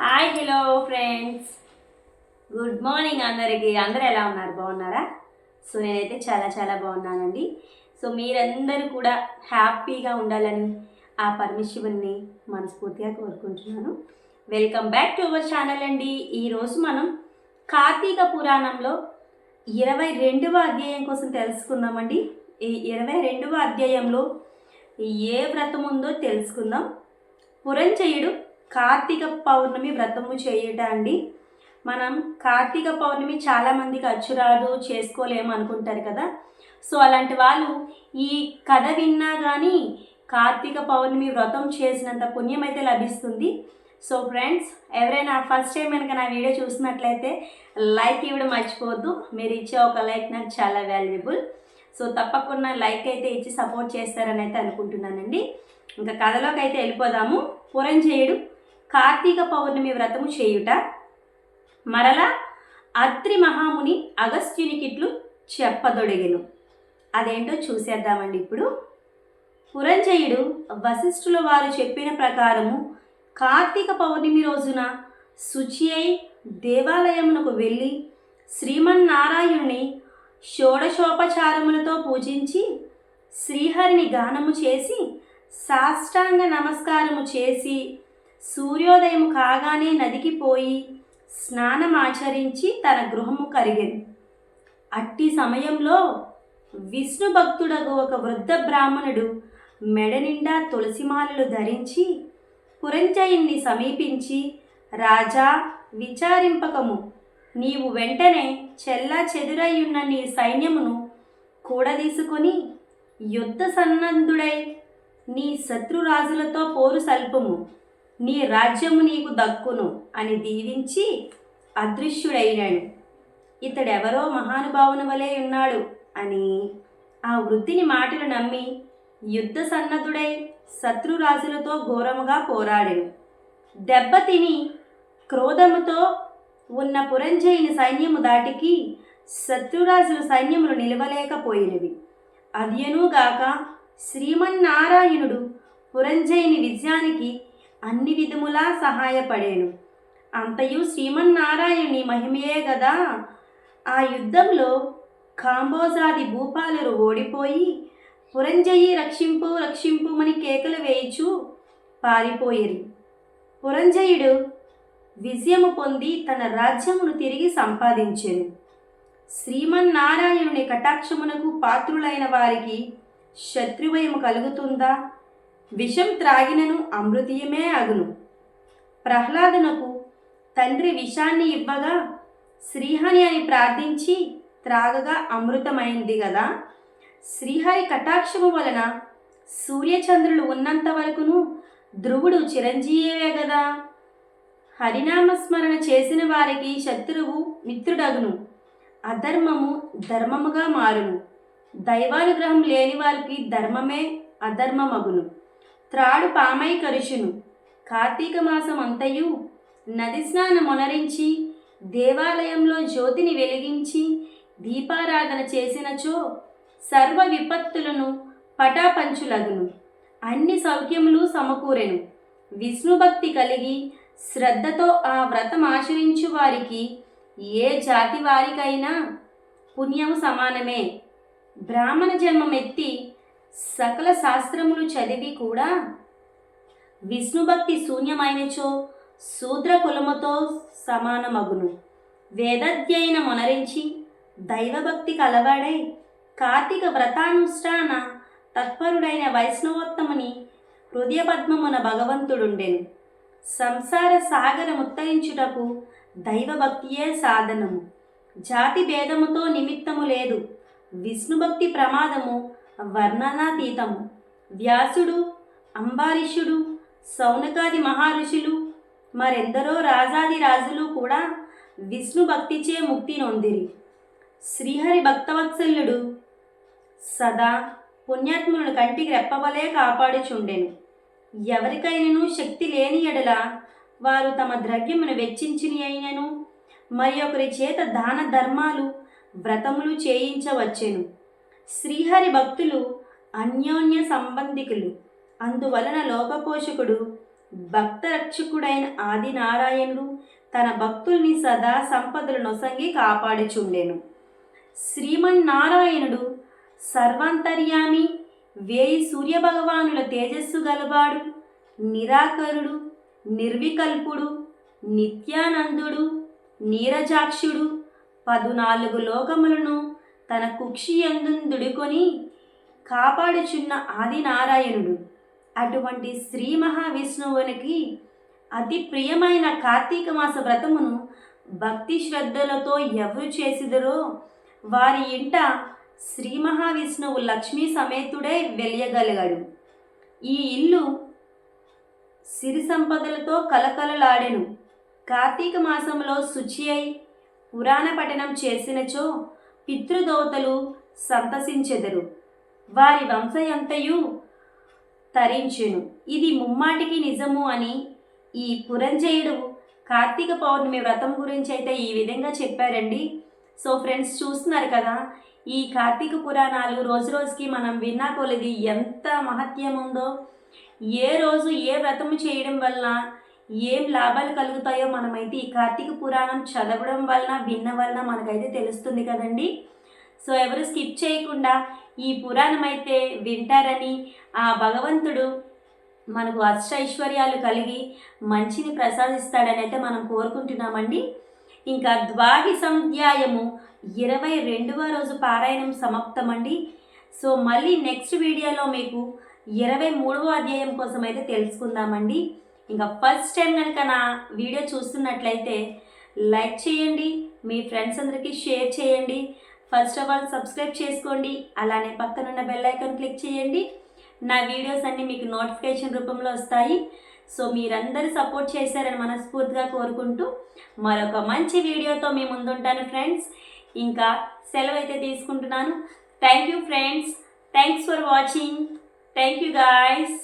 Hi hello friends good morning అందరికీ. అందరూ ఎలా ఉన్నారు? బాగున్నారా? సో నేనైతే చాలా చాలా బాగున్నానండి. సో మీరందరూ కూడా హ్యాపీగా ఉండాలని ఆ పరమశివుని మనస్ఫూర్తిగా కోరుకుంటున్నాను. Welcome back to our channel అండి. ఈరోజు మనం కార్తీక పురాణంలో ఇరవై రెండవ అధ్యాయం కోసం తెలుసుకుందామండి. ఈ ఇరవై రెండవ అధ్యాయంలో ఏ వ్రతం ఉందో తెలుసుకుందాం. పురంజయుడు కార్తీక పౌర్ణమి వ్రతము చేయుట అండి. మనం కార్తీక పౌర్ణమి చాలామందికి అచ్చురాదు చేసుకోలేము అనుకుంటారు కదా. సో అలాంటి వాళ్ళు ఈ కథ విన్నా కానీ కార్తీక పౌర్ణమి వ్రతం చేసినంత పుణ్యం అయితే లభిస్తుంది. సో ఫ్రెండ్స్ ఎవరైనా ఫస్ట్ టైం కనుక నా వీడియో చూసినట్లయితే లైక్ ఇవ్వడం మర్చిపోవద్దు. మీరు ఇచ్చే ఒక లైక్ నాకు చాలా వాల్యుబుల్. సో తప్పకుండా లైక్ అయితే ఇచ్చి సపోర్ట్ చేస్తారని అయితే అనుకుంటున్నానండి. ఇంకా కథలోకి అయితే వెళ్ళిపోదాము. పురంజయుడు కార్తీక పౌర్ణమి వ్రతము చేయుట మరలా అత్రి మహాముని అగస్త్యునికిట్లు చెప్పదొడిగెను. అదేంటో చూసేద్దామండి ఇప్పుడు. పురంజయుడు వశిష్ఠుల వారు చెప్పిన ప్రకారము కార్తీక పౌర్ణమి రోజున శుచి అయి దేవాలయమునకు వెళ్ళి శ్రీమన్నారాయణుని షోడశోపచారములతో పూజించి శ్రీహరిని గానము చేసి సాష్టాంగ నమస్కారము చేసి సూర్యోదయం కాగానే నదికి పోయి స్నానమాచరించి తన గృహము కరిగెను. అట్టి సమయంలో విష్ణు భక్తుడగు ఒక వృద్ధ బ్రాహ్మణుడు మెడ నిండా తులసిమాలలు ధరించి పురంజయుణ్ణి సమీపించి రాజా విచారింపకము. నీవు వెంటనే చెల్లా చెదురయ్యున్న నీ సైన్యమును కూడదీసుకొని యుద్ధ సన్నద్ధుడై నీ శత్రురాజులతో పోరు సల్పము. నీ రాజ్యము నీకు దక్కును అని దీవించి అదృశ్యుడైనాడు. ఇతడెవరో మహానుభావుని వలె ఉన్నాడు అని ఆ వృద్ధిని మాటలు నమ్మి యుద్ధ సన్నద్ధుడై శత్రురాజులతో ఘోరముగా పోరాడాడు దెబ్బతిని క్రోధముతో ఉన్న పురంజయుని సైన్యము దాటికి శత్రురాజుల సైన్యములు నిలవలేకపోయినవి. అదియనుగాక శ్రీమన్నారాయణుడు పురంజయుని విజయానికి అన్ని విధములా సహాయపడేను. అంతయు శ్రీమన్నారాయణి మహిమయే గదా. ఆ యుద్ధంలో కాంబోజాది భూపాలురు ఓడిపోయి పురంజయి రక్షింపు రక్షింపుమని కేకలు వేయిచు పారిపోయిరి. పురంజయుడు విజయము పొంది తన రాజ్యమును తిరిగి సంపాదించెను. శ్రీమన్నారాయణుని కటాక్షమునకు పాత్రులైన వారికి శత్రువయము కలుగుతుందా? విషం త్రాగినను అమృతీయమే అగును. ప్రహ్లాదునకు తండ్రి విషాన్ని ఇవ్వగా శ్రీహరి అని ప్రార్థించి త్రాగగా అమృతమైంది కదా శ్రీహరి కటాక్షము వలన సూర్యచంద్రులు ఉన్నంత వరకును ధ్రువుడు చిరంజీవే కదా హరినామస్మరణ చేసిన వారికి శత్రువు మిత్రుడగును. అధర్మము ధర్మముగా మారును. దైవానుగ్రహం లేని వారికి ధర్మమే అధర్మమగును. త్రాడు పామై కరుషును కార్తీక మాసం అంతయు నది స్నానమొనరించి దేవాలయంలో జ్యోతిని వెలిగించి దీపారాధన చేసినచో సర్వ విపత్తులను పటాపంచులగును. అన్ని సౌఖ్యములు సమకూరెను. విష్ణుభక్తి కలిగి శ్రద్ధతో ఆ వ్రతం ఆచరించు వారికి ఏ జాతి వారికైనా పుణ్యము సమానమే. బ్రాహ్మణ జన్మమెత్తి సకల శాస్త్రములు చదివి కూడా విష్ణుభక్తి శూన్యమైనచో శూద్ర కులముతో సమానమగును. వేదధ్యయన మొనరించి దైవభక్తి కలవాడై కార్తీక వ్రతానుష్ఠాన తత్పరుడైన వైష్ణవోత్తముని హృదయపద్మమున భగవంతుడుండెను. సంసార సాగర ముత్తరించుటకు దైవభక్తియే సాధనము. జాతి భేదముతో నిమిత్తము లేదు. విష్ణుభక్తి ప్రమాదము వర్ణనాతీతము. వ్యాసుడు అంబారీషుడు సౌనకాది మహర్షులు మరెందరో రాజాది రాజులు కూడా విష్ణు భక్తిచే ముక్తి నొందిరి. శ్రీహరి భక్తవత్సల్యుడు సదా పుణ్యాత్ములను కంటికి రెప్పవలే కాపాడుచుండెను. ఎవరికైనను శక్తి లేని ఎడల వారు తమ ద్రవ్యమును వెచ్చించిని అయినను మరి ఒకరి చేత దాన ధర్మాలు వ్రతములు చేయించవచ్చెను. శ్రీహరి భక్తులు అన్యోన్య సంబంధికులు. అందువలన లోకపోషకుడు భక్త రక్షకుడైన తన భక్తుల్ని సదా సంపదలు నొసంగి కాపాడుచుండెను. శ్రీమన్నారాయణుడు సర్వాంతర్యామి వేయి సూర్యభగవానుల తేజస్సు గలవాడు నిరాకరుడు నిర్వికల్పుడు నిత్యానందుడు నీరజాక్షుడు పదునాలుగు లోకములను తన కుక్షి ఎందుడుకొని కాపాడుచున్న ఆదినారాయణుడు. అటువంటి శ్రీ మహావిష్ణువునికి అతి ప్రియమైన కార్తీక మాస వ్రతమును భక్తి శ్రద్ధలతో ఎవరు చేసిదరో వారి ఇంట శ్రీ మహావిష్ణువు లక్ష్మీ సమేతుడే వెలియగలిగాడు. ఈ ఇల్లు సిరి సంపదలతో కలకలలాడెను. కార్తీక మాసంలో శుచి అయి పురాణ పఠనం చేసినచో పితృదోతలు సంతసించెదరు. వారి వంశయంతయు తరించెను. ఇది ముమ్మాటికి నిజము అని ఈ పురంజయుడు కార్తీక పౌర్ణమి వ్రతం గురించి అయితే ఈ విధంగా చెప్పారండి. సో ఫ్రెండ్స్ చూస్తున్నారు కదా ఈ కార్తీక పురాణాలు రోజు రోజుకి మనం విన్నా కొలది ఎంత మహత్యం ఉందో ఏ రోజు ఏ వ్రతము చేయడం వల్ల ఏం లాభాలు కలుగుతాయో మనమైతే ఈ కార్తీక పురాణం చదవడం వలన విన్న వలన మనకైతే తెలుస్తుంది కదండి. సో ఎవరు స్కిప్ చేయకుండా ఈ పురాణం అయితే వింటారని ఆ భగవంతుడు మనకు అష్టైశ్వర్యాలు కలిగి మంచిని ప్రసాదిస్తాడని అయితే మనం కోరుకుంటున్నామండి. ఇంకా ద్వాగి సంధ్యాయము ఇరవై రెండవ రోజు పారాయణం సమాప్తమండి. సో మళ్ళీ నెక్స్ట్ వీడియోలో మీకు ఇరవై మూడవ అధ్యాయం కోసం అయితే తెలుసుకుందామండి. ఇంకా ఫస్ట్ టైం కనుక నా వీడియో చూస్తున్నట్లయితే లైక్ చేయండి మీ ఫ్రెండ్స్ అందరికీ షేర్ చేయండి. ఫస్ట్ ఆఫ్ ఆల్ సబ్స్క్రైబ్ చేసుకోండి. అలానే పక్కనున్న బెల్ ఐకాన్ క్లిక్ చేయండి. నా వీడియోస్ అన్నీ మీకు నోటిఫికేషన్ రూపంలో వస్తాయి. సో మీరందరూ సపోర్ట్ చేశారని మనస్ఫూర్తిగా కోరుకుంటూ మరొక మంచి వీడియోతో మీ ముందుంటాను ఫ్రెండ్స్ ఇంకా సెలవు అయితే తీసుకుంటున్నాను. Thank you friends thanks for watching thank you guys